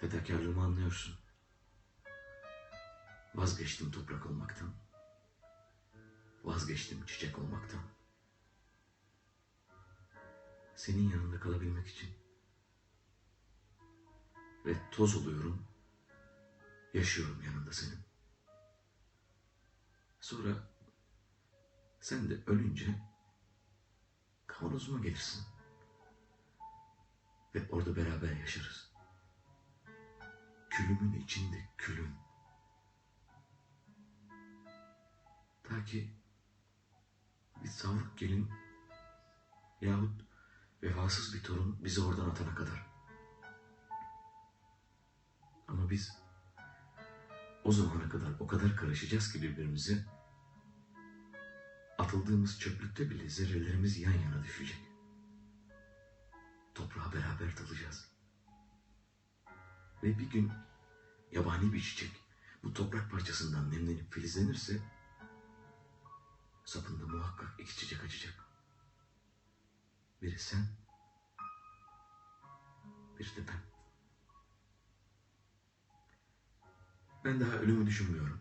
Fedakarlığımı anlıyorsun. Vazgeçtim toprak olmaktan. Vazgeçtim çiçek olmaktan. Senin yanında kalabilmek için. Ve toz oluyorum. Yaşıyorum yanında senin. Sonra sen de ölünce kavanozuma gelirsin. Ve orada beraber yaşarız. Külümün içinde külün. Ta ki bir savruk gelin yahut vefasız bir torun bizi oradan atana kadar. Ama biz o zamana kadar o kadar karışacağız ki birbirimize atıldığımız çöplükte bile zerrelerimiz yan yana düşecek. Toprağa beraber dalacağız. Ve bir gün yabani bir çiçek bu toprak parçasından nemlenip filizlenirse sapında muhakkak iki çiçek açacak. Biri sen, biri de ben. Ben daha ölümü düşünmüyorum.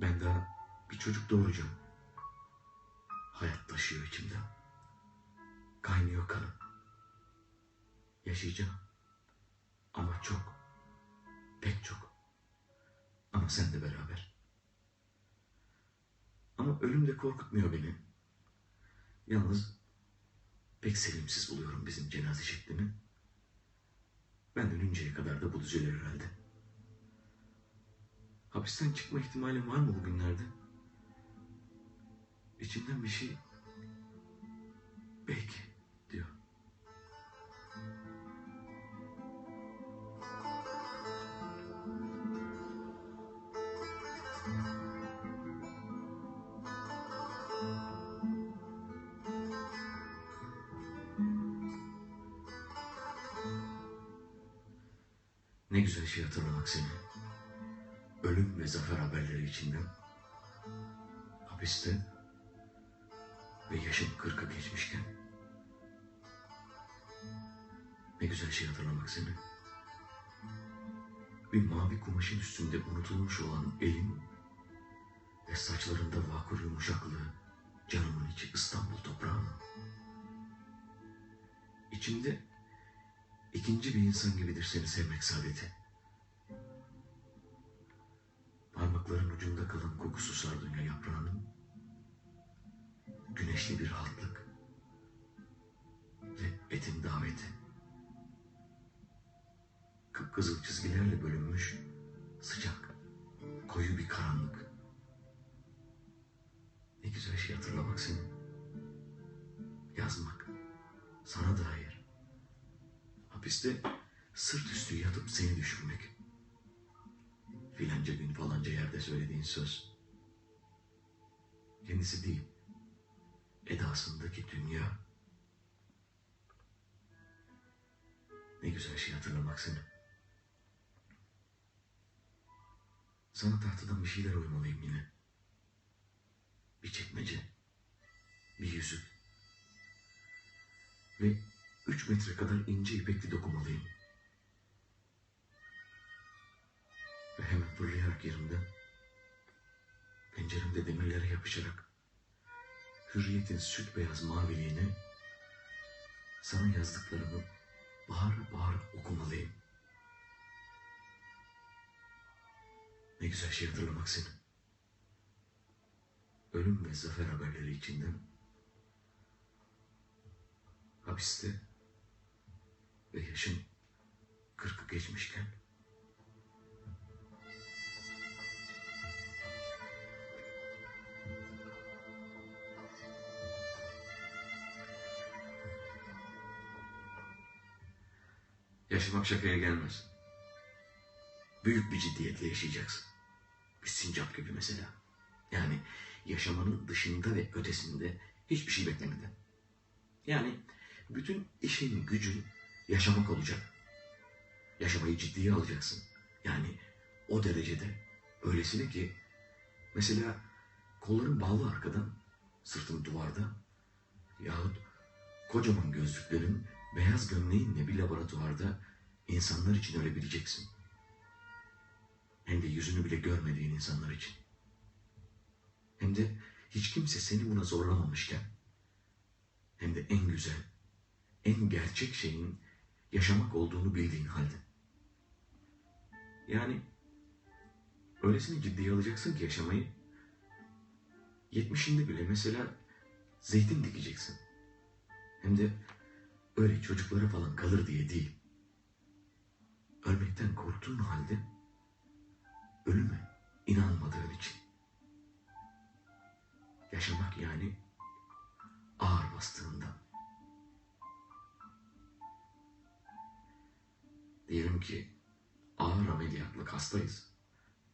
Ben daha bir çocuk doğuracağım. Hayat taşıyor içimde. Kaynıyor kanım. Yaşayacağım. Ama çok. Pek çok. Ama sen de beraber. Ama ölüm de korkutmuyor beni. Yalnız pek sevimsiz buluyorum bizim cenaze şeklini. Ben ölünceye kadar da bu düzelir herhalde. Hapisten çıkma ihtimalim var mı bugünlerde? İçimden bir şey belki Ne güzel şey hatırlamak seni. Ölüm ve zafer haberleri içinden. Hapiste ve yaşım kırka geçmişken. Ne güzel şey hatırlamak seni. Bir mavi kumaşın üstünde unutulmuş olan elin ve saçlarında vakur yumuşaklığı canımın içi İstanbul toprağının. İçimde ikinci bir insan gibidir seni sevmek saadeti. Parmakların ucunda kalan kokusu sardunya yaprağının güneşli bir rahatlık ve etin daveti. Kıpkızıl çizgilerle bölünmüş sıcak, koyu bir karanlık. Ne güzel şey hatırlamak seni. Yazmak, sana dair. Hapiste sırt üstü yatıp seni düşünmek. Filanca gün falanca yerde söylediğin söz. Kendisi değil, edasındaki dünya. Ne güzel şey hatırlamak seni. Sana tahtadan bir şeyler oymalıyım yine. Bir çekmece, bir yüzük ve üç metre kadar ince ipekli dokumalıyım. Ve hemen fırlayarak yerimden, penceremde demirlere yapışarak, hürriyetin süt beyaz maviliğine, sana yazdıklarımı bağıra bağıra okumalıyım. Ne güzel şey hatırlamak seni. Ölüm ve zafer haberleri içinden hapiste ve yaşım kırkı geçmişken Yaşamak şakaya gelmez. Büyük bir ciddiyetle yaşayacaksın. Bir sincap gibi mesela. Yani yaşamanın dışında ve ötesinde hiçbir şey beklemeden. Yani bütün işin gücün yaşamak olacak. Yaşamayı ciddiye alacaksın. Yani o derecede öylesine ki mesela kolların bağlı arkadan, sırtın duvarda yahut kocaman gözlüklerin beyaz gömleğinle bir laboratuvarda insanlar için ölebileceksin. Hem de yüzünü bile görmediğin insanlar için. Hem de hiç kimse seni buna zorlamamışken. Hem de en güzel, en gerçek şeyin yaşamak olduğunu bildiğin halde. Yani öylesine ciddiye alacaksın ki yaşamayı. Yetmişinde bile mesela zeytin dikeceksin. Hem de öyle çocuklara falan kalır diye değil. Ölmekten korktuğun halde ölüme inanmadığın için. Yaşamak yani ağır bastığında. Diyelim ki ağır ameliyatlık hastayız.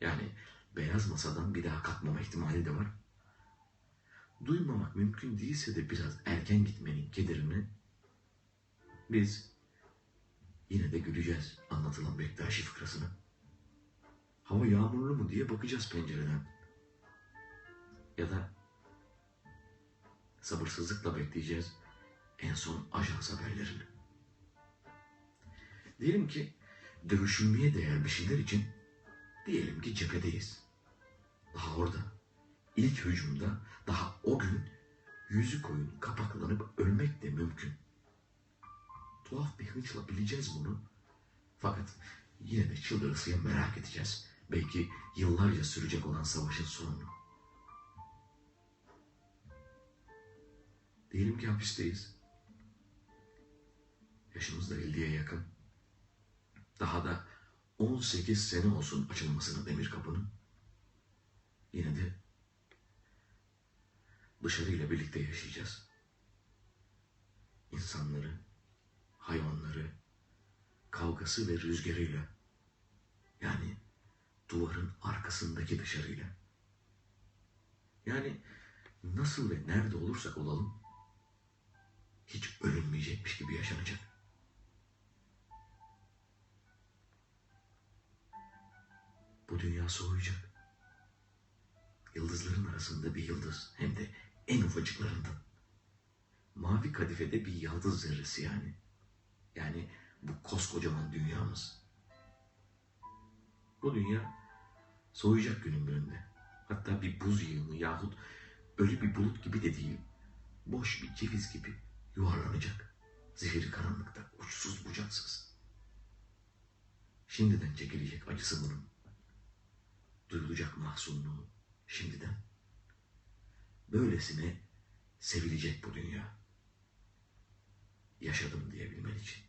Yani beyaz masadan bir daha kalkmama ihtimali de var. Duymamak mümkün değilse de biraz erken gitmenin kederini biz yine de güleceğiz anlatılan Bektaşi fıkrasına. Hava yağmurlu mu diye bakacağız pencereden. Ya da sabırsızlıkla bekleyeceğiz en son ajans haberlerini. Diyelim ki dövüşülmeye değer bir şeyler için diyelim ki cephedeyiz. Daha orada ilk hücumda daha o gün yüzü koyun kapaklanıp ölmek de mümkün. Tuhaf bir hınçla bileceğiz bunu. Fakat yine de çıldırısıya merak edeceğiz. Belki yıllarca sürecek olan savaşın sonunu. Diyelim ki hapisteyiz. Yaşımız da 50'ye yakın. Daha da 18 sene olsun açılmasına demir kapının. Yine de dışarıyla birlikte yaşayacağız. İnsanları, hayvanları, kavgası ve rüzgarıyla. Yani duvarın arkasındaki dışarıyla. Yani nasıl ve nerede olursak olalım hiç ölünmeyecekmiş gibi yaşanacak. Bu dünya soğuyacak. Yıldızların arasında bir yıldız hem de en ufacıklarından. Mavi kadifede bir yıldız zerresi yani. Yani bu koskocaman dünyamız. Bu dünya soğuyacak günün birinde. Hatta bir buz yığını yahut ölü bir bulut gibi de değil. Boş bir ceviz gibi yuvarlanacak. Zehiri karanlıkta, uçsuz bucaksız. Şimdiden çekilecek acısı bunun. Duyulacak mahzunluğu şimdiden. Böylesine sevilecek bu dünya. Yaşadım diyebilmen için.